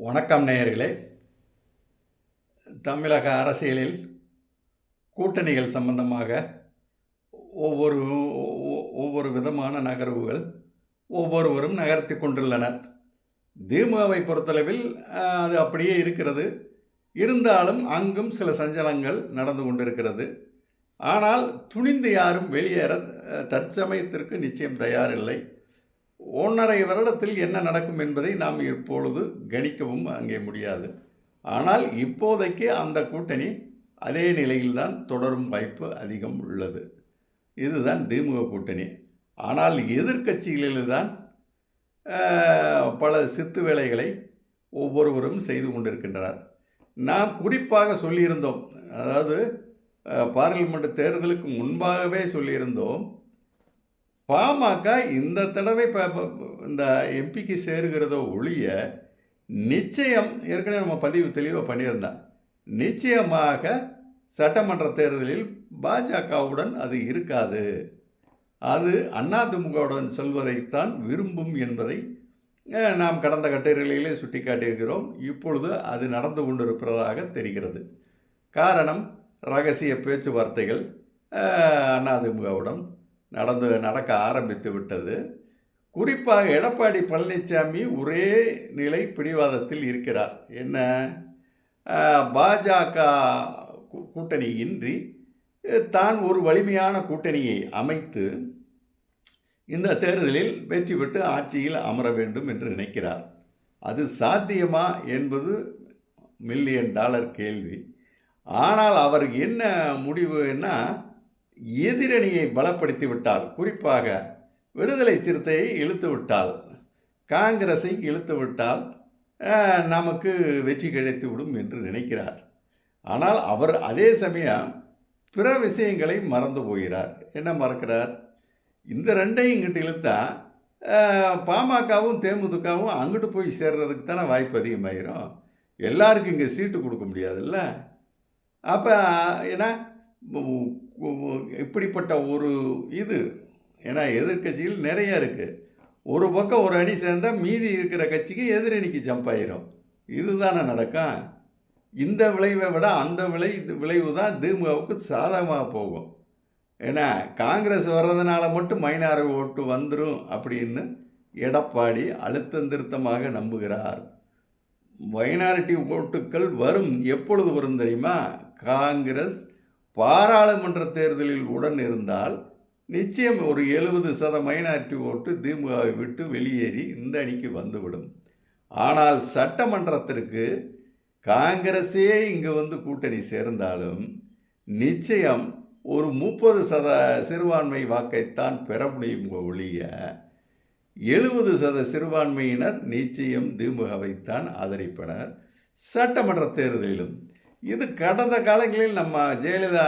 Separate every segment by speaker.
Speaker 1: வணக்கம் நேயர்களே. தமிழக அரசியலில் கூட்டணிகள் சம்பந்தமாக ஒவ்வொரு ஒவ்வொரு விதமான நகர்வுகள் ஒவ்வொருவரும் நகர்த்தி கொண்டுள்ளனர். திமுகவை பொறுத்தளவில் அது அப்படியே இருக்கிறது. இருந்தாலும் அங்கும் சில சஞ்சலங்கள் நடந்து கொண்டிருக்கிறது. ஆனால் துணிந்து யாரும் வெளியேற தற்சமயத்திற்கு நிச்சயம் தயாரில்லை. ஒன்றரை வருடத்தில் என்ன நடக்கும் என்பதை நாம் இப்பொழுது கணிக்கவும் அங்கே முடியாது. ஆனால் இப்போதைக்கு அந்த கூட்டணி அதே நிலையில்தான் தொடரும் வாய்ப்பு அதிகம் உள்ளது. இதுதான் திமுக கூட்டணி. ஆனால் எதிர்கட்சிகளில்தான் பல சித்து வேலைகளை ஒவ்வொருவரும் செய்து கொண்டிருக்கின்றனர். நாம் குறிப்பாக சொல்லியிருந்தோம் அதாவது பார்லிமெண்ட் தேர்தலுக்கு முன்பாகவே சொல்லியிருந்தோம் பாமக இந்த தடவை இந்த எம்பிக்கு சேருகிறதோ ஒழிய நிச்சயம் ஏற்கனவே நம்ம பதிவு தெளிவாக பண்ணியிருந்தேன் நிச்சயமாக சட்டமன்ற தேர்தலில் பாஜகவுடன் அது இருக்காது. அது அதிமுகவுடன் செல்வதைத்தான் விரும்பும் என்பதை நாம் கடந்த கட்டுரைகளிலே சுட்டிக்காட்டியிருக்கிறோம். இப்பொழுது அது நடந்து கொண்டிருப்பதாக தெரிகிறது. காரணம் ரகசிய பேச்சுவார்த்தைகள் அஹ், அதிமுகவுடன் நடந்து நடக்க ஆரம்பித்து விட்டது. குறிப்பாக எடப்பாடி பழனிசாமி ஒரே நிலை பிடிவாதத்தில் இருக்கிறார். என்ன? பாஜக கூட்டணி கூட்டணியின்றி தான் ஒரு வலிமையான கூட்டணியை அமைத்து இந்த தேர்தலில் வெற்றி பெற்று ஆட்சியில் அமர வேண்டும் என்று நினைக்கிறார். அது சாத்தியமா என்பது மில்லியன் டாலர் கேள்வி. ஆனால் அவர் என்ன முடிவுன்னா எதிரணியை பலப்படுத்தி விட்டால் குறிப்பாக விடுதலை சிறுத்தையை இழுத்து விட்டால் காங்கிரஸை இழுத்து விட்டால் நமக்கு வெற்றி கிடைத்து விடும் என்று நினைக்கிறார். ஆனால் அவர் அதே சமயம் பிற விஷயங்களை மறந்து போகிறார். என்ன மறக்கிறார்? இந்த ரெண்டையும் இங்கிட்டு இழுத்தா பாமகவும் தேமுதிகவும் அங்கிட்டு போய் சேர்றதுக்கு தானே வாய்ப்பு அதிகமாயிரும். எல்லாருக்கும் இங்கே சீட்டு கொடுக்க முடியாதுல்ல? அப்போ ஏன்னா இப்படிப்பட்ட ஒரு இது ஏன்னா எதிர்க்கட்சிகள் நிறைய இருக்குது ஒரு பக்கம் ஒரு அணி சேர்ந்தால் மீதி இருக்கிற கட்சிக்கு எதிரணிக்கு ஜம்ப் ஆயிரும். இதுதானே நடக்கும். இந்த விளைவை விட அந்த விளை விளைவு தான் திமுகவுக்கு சாதகமாக போகும். ஏன்னா காங்கிரஸ் வர்றதுனால மட்டும் மைனார் ஓட்டு வந்துடும் அப்படின்னு எடப்பாடி அழுத்தம் திருத்தமாக நம்புகிறார். மைனாரிட்டி ஓட்டுக்கள் வரும். எப்பொழுது வரும் தெரியுமா? காங்கிரஸ் பாராளுமன்ற தேர்தலில் உடன் இருந்தால் நிச்சயம் ஒரு எழுபது சத மைனாரிட்டி ஓட்டு திமுகவை விட்டு வெளியேறி இந்த அணிக்கு வந்துவிடும். ஆனால் சட்டமன்றத்திற்கு காங்கிரஸே இங்கே வந்து கூட்டணி சேர்ந்தாலும் நிச்சயம் ஒரு முப்பது சத சிறுபான்மை வாக்கைத்தான் பெற முடியும் ஒழிய எழுபது சத சிறுபான்மையினர் நிச்சயம் திமுகவைத்தான் ஆதரிப்பனர் சட்டமன்ற தேர்தலிலும். இது கடந்த காலங்களில் நம்ம ஜெயலலிதா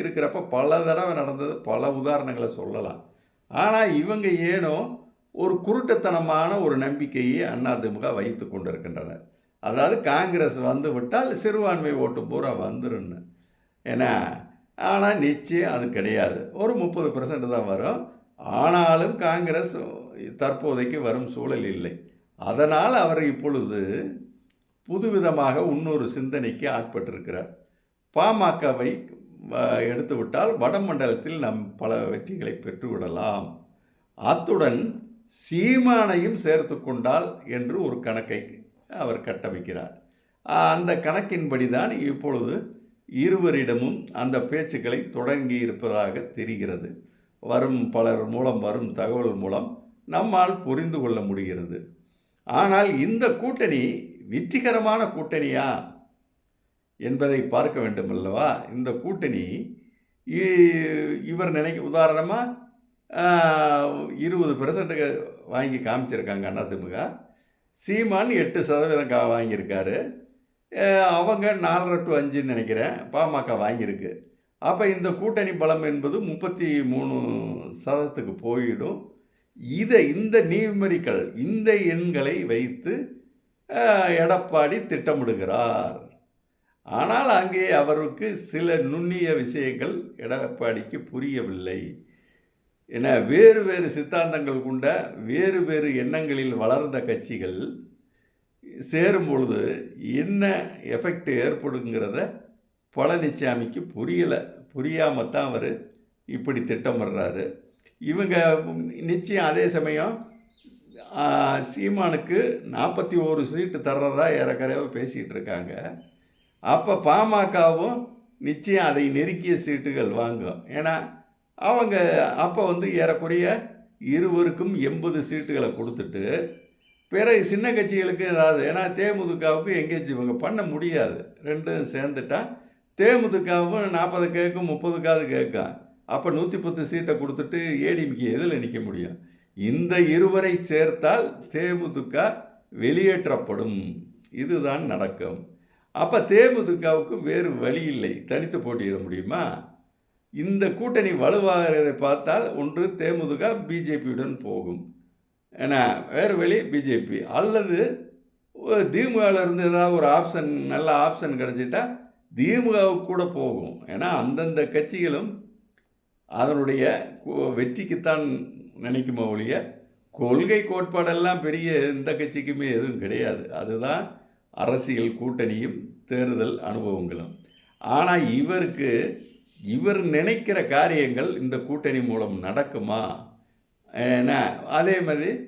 Speaker 1: இருக்கிறப்ப பல தடவை நடந்தது பல உதாரணங்களை சொல்லலாம். ஆனால் இவங்க ஏனோ ஒரு குருட்டுத்தனமான ஒரு நம்பிக்கையை அதிமுக வைத்து கொண்டிருக்கின்றனர். அதாவது காங்கிரஸ் வந்து விட்டால் சிறுபான்மை ஓட்டு பூரா வந்துருன்னு ஏன்னா ஆனால் நிச்சயம் அது கிடையாது. ஒரு முப்பது பர்சன்ட் தான் வரும். ஆனாலும் காங்கிரஸ் தற்போதைக்கு வரும் சூழல் இல்லை. அதனால் அவர் இப்பொழுது புதுவிதமாக இன்னொரு சிந்தனைக்கு ஆட்பட்டிருக்கிறார். பாமகவை எடுத்துவிட்டால் வடமண்டலத்தில் நம் பல வெற்றிகளை பெற்றுவிடலாம். அத்துடன் சீமானையும் சேர்த்து கொண்டால் என்று ஒரு கணக்கை அவர் கட்டமைக்கிறார். அந்த கணக்கின்படி தான் இப்பொழுது இருவரிடமும் அந்த பேச்சுக்களை தொடங்கி இருப்பதாக தெரிகிறது. வரும் பலர் மூலம் வரும் தகவல் மூலம் நம்மால் புரிந்து கொள்ள முடிகிறது. ஆனால் இந்த கூட்டணி வெற்றிகரமான கூட்டணியா என்பதை பார்க்க வேண்டும் அல்லவா இந்த கூட்டணி இ- இவர் நினைக்க உதாரணமாக இருபது பெர்சன்ட்டுக்கு வாங்கி காமிச்சிருக்காங்க அதிமுக சீமான் எட்டு சதவீதம் கா வாங்கியிருக்காரு. அவங்க நாலரை டு அஞ்சுன்னு நினைக்கிறேன். பாமக வாங்கியிருக்கு. அப்போ இந்த கூட்டணி பலம் என்பது முப்பத்தி மூணு சதத்துக்கு போயிடும். இதை இந்த நியூமெரிக்கல் இந்த எண்களை வைத்து எடப்பாடி திட்டமிடுகிறார். ஆனால் அங்கே அவருக்கு சில நுண்ணிய விஷயங்கள் எடப்பாடிக்கு புரியவில்லை. என வேறு வேறு சித்தாந்தங்கள் கொண்ட வேறு வேறு எண்ணங்களில் வளர்ந்த கட்சிகள் சேரும் பொழுது என்ன எஃபெக்ட் ஏற்படுங்கிறத பழனிசாமிக்கு புரியலை. புரியாமல் தான் அவர் இப்படி திட்டமிடுறாரு. இவங்க நிச்சயம் அதே சமயம் சீமானுக்கு நாற்பத்தி ஒரு சீட்டு தர்றதா ஏறக்குறைய பேசிகிட்டு இருக்காங்க. அப்போ பாமகவும் நிச்சயம் அதை நெருக்கிய சீட்டுகள் வாங்கும். ஏன்னா அவங்க அப்போ வந்து ஏறக்குறைய இருவருக்கும் எண்பது சீட்டுகளை கொடுத்துட்டு பிறகு சின்ன கட்சிகளுக்கு ஏதாவது ஏன்னா தேமுதிகவுக்கு எங்கேஜ் இவங்க பண்ண முடியாது. ரெண்டும் சேர்ந்துட்டா தேமுதிகவும் நாற்பது கேட்கும் முப்பதுக்காவது கேட்கும் அப்போ நூற்றி பத்து சீட்டை கொடுத்துட்டு ஏடிஎம்கே எதில் நிற்க முடியும்? இந்த இருவரை சேர்த்தால் தேமுதிக வெளியேற்றப்படும். இதுதான் நடக்கும். அப்போ தேமுதிகவுக்கு வேறு வழி இல்லை. தனித்து போட்டியிட முடியுமா? இந்த கூட்டணி வலுவாகிறதை பார்த்தால் ஒன்று தேமுதிக பிஜேபியுடன் போகும். ஏன்னா வேறு வழி பிஜேபி. அல்லது திமுகவிலிருந்து ஏதாவது ஒரு ஆப்ஷன் நல்ல ஆப்ஷன் கிடச்சிட்டா திமுகவுக்கு கூட போகும். ஏன்னா அந்தந்த கட்சிகளும் அதனுடைய வெற்றிக்குத்தான் நினைக்குமா ஒழிய கொள்கை கோட்பாடெல்லாம் பெரிய எந்த கட்சிக்குமே எதுவும் கிடையாது. அதுதான் அரசியல் கூட்டணியும் தேர்தல் அனுபவங்களும். ஆனால் இவருக்கு இவர் நினைக்கிற காரியங்கள் இந்த கூட்டணி மூலம் நடக்குமா? ஏன்னா அதே மாதிரி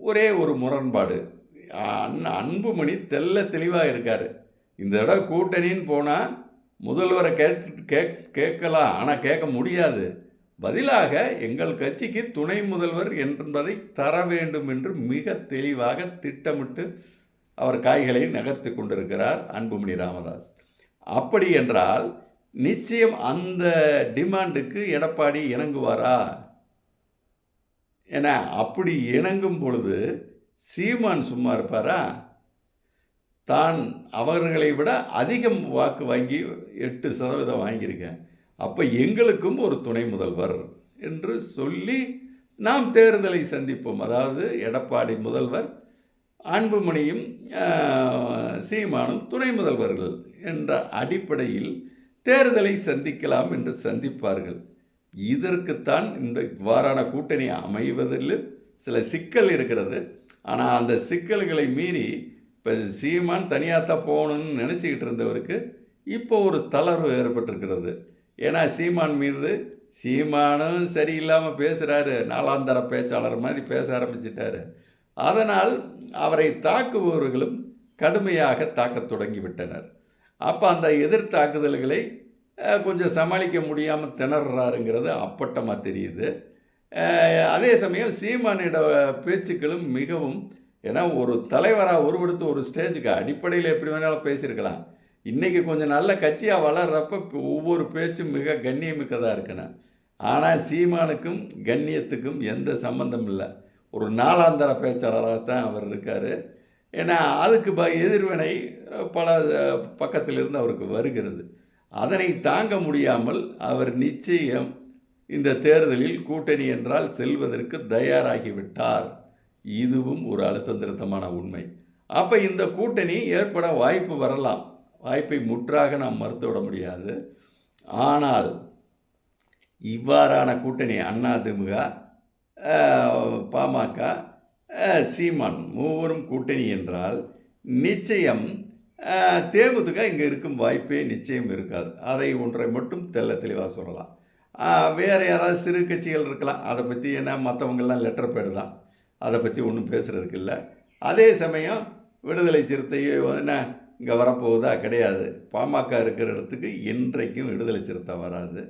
Speaker 1: ஒரே ஒரு முரண்பாடு. அன் அன்புமணி தெல்ல தெளிவாக இருக்கார். இந்த தடவை கூட்டணின்னு போனால் முதல்வரை கேட் கேக் கேட்கலாம். ஆனால் கேட்க முடியாது. பதிலாக எங்கள் கட்சிக்கு துணை முதல்வர் என்பதை தர வேண்டும் என்று மிக தெளிவாக திட்டமிட்டு அவர் காய்களை நகர்த்தி கொண்டிருக்கிறார் அன்புமணி ராமதாஸ். அப்படி என்றால் நிச்சயம் அந்த டிமாண்டுக்கு எடப்பாடி இணங்குவாரா? என அப்படி இணங்கும் பொழுது சீமான் சும்மா இருப்பாரா? தான் அவர்களை விட அதிகம் வாக்கு வாங்கி எட்டு சதவீதம் வாங்கியிருக்கேன். அப்போ எங்களுக்கும் ஒரு துணை முதல்வர் என்று சொல்லி நாம் தேர்தலை சந்திப்போம். அதாவது எடப்பாடி முதல்வர் அன்புமணியும் சீமானும் துணை முதல்வர்கள் என்ற அடிப்படையில் தேர்தலை சந்திக்கலாம் என்று சந்திப்பார்கள். இதற்குத்தான் இந்த இவ்வாறான கூட்டணி அமைவதில் சில சிக்கல் இருக்கிறது. ஆனால் அந்த சிக்கல்களை மீறி இப்போ சீமான் தனியாக தான் போகணும்னு நினச்சிக்கிட்டு இருந்தவருக்கு இப்போ ஒரு தளர்வு ஏற்பட்டிருக்கிறது. ஏன்னா சீமான் மீது சீமானும் சரியில்லாமல் பேசுகிறாரு நாலாந்தர பேச்சாளர் மாதிரி பேச ஆரம்பிச்சிட்டாரு. அதனால் அவரை தாக்குபவர்களும் கடுமையாக தாக்கத் தொடங்கிவிட்டனர் அப்போ அந்த எதிர் தாக்குதல்களை கொஞ்சம் சமாளிக்க முடியாமல் திணறாருங்கிறது அப்பட்டமாக தெரியுது. அதே சமயம் சீமானிட பேச்சுக்களும் மிகவும் ஏன்னா ஒரு தலைவராக உருவெடுத்து ஒரு ஸ்டேஜுக்கு அடிப்படையில் எப்படி வேணாலும் பேசியிருக்கலாம். இன்றைக்கி கொஞ்சம் நல்ல கட்சியாக வளர்கிறப்ப ஒவ்வொரு பேச்சும் மிக கண்ணியமிக்கதாக இருக்கணும் ஆனால் சீமானுக்கும் கண்ணியத்துக்கும் எந்த சம்பந்தம் இல்லை. ஒரு நாளாந்தர பேச்சாளராக தான் அவர் இருக்கார். ஏன்னா அதுக்கு ப எதிர்வினை பல பக்கத்திலிருந்து அவருக்கு வருகிறது. அதனை தாங்க முடியாமல் அவர் நிச்சயம் இந்த தேர்தலில் கூட்டணி என்றால் செல்வதற்கு தயாராகிவிட்டார். இதுவும் ஒரு அழுத்தந்திருத்தமான உண்மை. அப்போ இந்த கூட்டணி ஏற்பட வாய்ப்பு வரலாம். வாய்ப்பை முற்றாக நாம் மறுத்து விட முடியாது. ஆனால் இவ்வாறான கூட்டணி அதிமுக பாமக சீமான் மூவரும் கூட்டணி என்றால் நிச்சயம் அஹ், தேமுதிக இங்கே இருக்கும் வாய்ப்பே நிச்சயம் இருக்காது. அதை ஒன்றை மட்டும் தெள்ள தெளிவாக சொல்லலாம். வேறு யாராவது சிறு கட்சிகள் இருக்கலாம். அதை பற்றி என்ன மற்றவங்கள்லாம் லெட்டர் பேடு தான். அதை பற்றி ஒன்றும் பேசுகிறதுக்கு இல்லை. அதே சமயம் விடுதலை சிறுத்தையோ என்ன இங்கே வரப்போகுதா? கிடையாது. பாமக இருக்கிற இடத்துக்கு என்றைக்கும் விடுதலை சிறுத்தை வராது.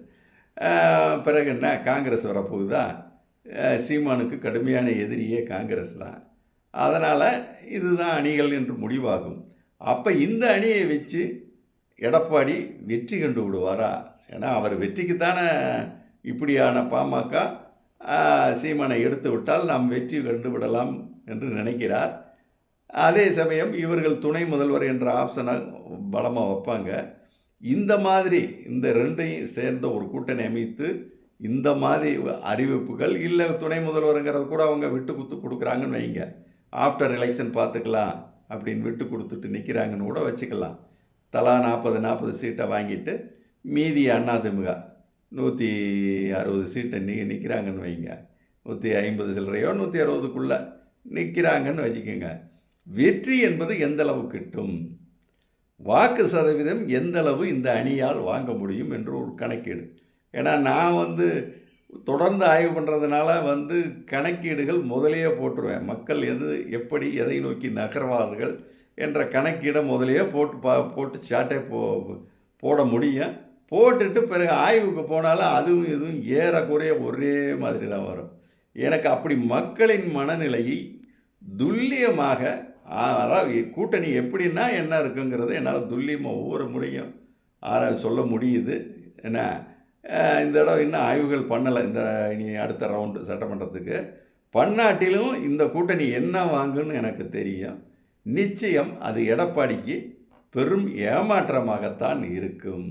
Speaker 1: பிறகு என்ன? காங்கிரஸ் வரப்போகுதா? சீமானுக்கு கடுமையான எதிரியே காங்கிரஸ் தான். அதனால் இதுதான் அணிகள் என்று முடிவாகும். அப்போ இந்த அணியை வச்சு எடப்பாடி வெற்றி கண்டு விடுவாரா? ஏன்னா அவர் வெற்றிக்குத்தானே இப்படியான பாமக சீமானை எடுத்து விட்டால் நாம் வெற்றி கண்டு விடலாம் என்று நினைக்கிறார். அதே சமயம் இவர்கள் துணை முதல்வர் என்ற ஆப்ஷனை பலமாக வைப்பாங்க. இந்த மாதிரி இந்த ரெண்டையும் சேர்ந்த ஒரு கூட்டணி அமைத்து இந்த மாதிரி அறிவிப்புகள் இல்லை துணை முதல்வருங்கிறத கூட அவங்க விட்டு குத்து கொடுக்குறாங்கன்னு வைங்க. ஆஃப்டர் எலெக்ஷன் பார்த்துக்கலாம் அப்படின்னு விட்டு கொடுத்துட்டு நிற்கிறாங்கன்னு கூட வச்சுக்கலாம். தலா நாற்பது நாற்பது சீட்டை வாங்கிட்டு மீதி அதிமுக நூற்றி அறுபது சீட்டை நீ நிற்கிறாங்கன்னு வைங்க. நூற்றி ஐம்பது சில்லறையோ நூற்றி அறுபதுக்குள்ளே நிற்கிறாங்கன்னு வச்சுக்கோங்க. வெற்றி என்பது எந்தளவு கிட்டும்? வாக்கு சதவீதம் எந்தளவு இந்த அணியால் வாங்க முடியும் என்று ஒரு கணக்கீடு. ஏன்னா நான் வந்து தொடர்ந்து ஆய்வு பண்ணுறதுனால வந்து கணக்கீடுகள் முதலையே போட்டுருவேன். மக்கள் எது எப்படி எதை நோக்கி நகர்வார்கள் என்ற கணக்கீடை முதலையே போட்டு பா போட்டு சாட்டே போ போட முடியும். போட்டுட்டு பிறகு ஆய்வுக்கு போனாலும் அதுவும் இதுவும் ஏறக்குறைய ஒரே மாதிரி தான் வரும். எனக்கு அப்படி மக்களின் மனநிலையை துல்லியமாக அதனால் கூட்டணி எப்படின்னா என்ன இருக்குங்கிறத என்னால் துல்லியமாக ஒவ்வொரு முறையும் ஆரா சொல்ல முடியுது. என்ன இந்த இடம் இன்னும் ஆய்வுகள் பண்ணலை. இந்த இனி அடுத்த ரவுண்டு சட்டமன்றத்துக்கு. பன்னாட்டிலும் இந்த கூட்டணி என்ன வாங்குன்னு எனக்கு தெரியும். நிச்சயம் அது எடப்பாடிக்கு பெரும் ஏமாற்றமாகத்தான் இருக்கும்.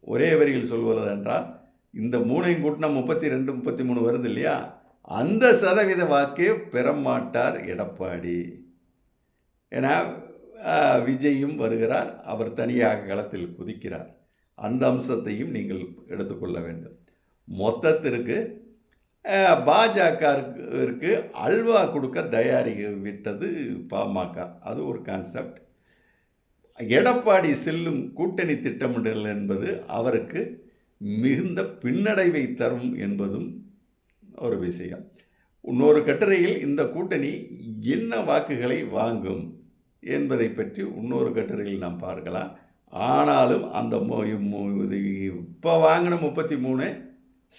Speaker 1: ஒரே வரியில் சொல்வது என்றால் இந்த மூணையும் கூட்டினா முப்பத்தி ரெண்டு முப்பத்தி மூணு வருது இல்லையா? அந்த சதவீத வாக்கே பெற மாட்டார் எடப்பாடி. ஏன்னா விஜயும் வருகிறார். அவர் தனியாக களத்தில் குதிக்கிறார். அந்த அம்சத்தையும் நீங்கள் எடுத்துக்கொள்ள வேண்டும். மொத்தத்திற்கு பாஜகவிற்கு அல்வா கொடுக்க தயாரி விட்டது பாமக. அது ஒரு கான்செப்ட் எடப்பாடி செல்லும் கூட்டணி திட்டமிடல் என்பது அவருக்கு மிகுந்த பின்னடைவை தரும் என்பதும் ஒரு விஷயம். இன்னொரு கட்டுரையில் இந்த கூட்டணி என்ன வாக்குகளை வாங்கும்? என்பதை பற்றி இன்னொரு கட்டுரையில் நாம் பார்க்கலாம். ஆனாலும் அந்த இப்போ வாங்கின முப்பத்தி மூணு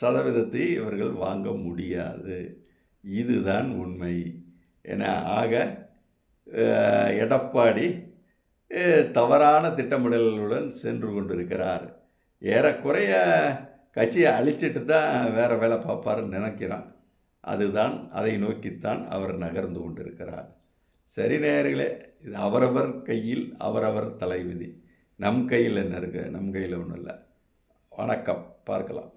Speaker 1: சதவீதத்தை இவர்கள் வாங்க முடியாது. இதுதான் உண்மை. என ஆக எடப்பாடி தவறான திட்டமிடலுடன் சென்று கொண்டிருக்கிறார். ஏறக்குறைய கட்சியை அழிச்சிட்டு தான் வேறு வேலை பார்ப்பாருன்னு நினைக்கிறான். அதுதான் அதை நோக்கித்தான் அவர் நகர்ந்து கொண்டிருக்கிறார். சரி நேயர்களே இது அவரவர் கையில் அவரவர் தலைவிதி. நம் கையில் என்ன இருக்குது நம் கையில் ஒன்றும் இல்லை. வணக்கம். பார்க்கலாம்.